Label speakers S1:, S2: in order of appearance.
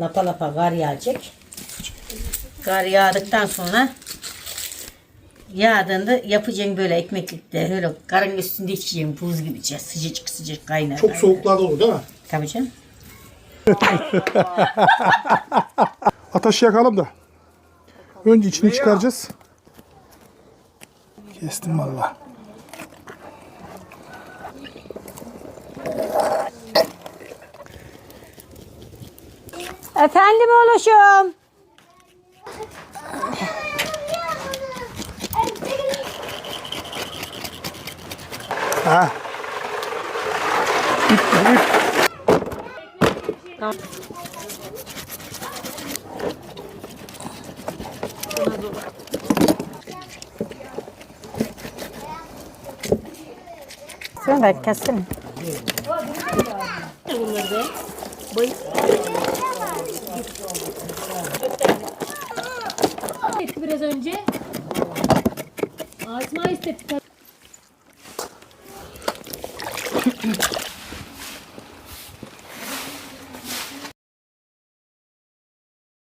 S1: Lapa lapa kar yağacak. Kar yağdıktan sonra yağdığında yapacaksın böyle ekmeklikte öyle karın üstünde içeceksin buz gibi içeceksin. Sıcacık sıcacık kaynar.
S2: Çok soğuklarda olur değil mi?
S1: Tabii canım.
S2: Ateşi yakalım da. Önce içini çıkaracağız. Kestim valla.
S1: Efendim oluşum.
S2: Ha.
S1: Sen de kesin.
S3: Etti biraz önce. Açma istedi.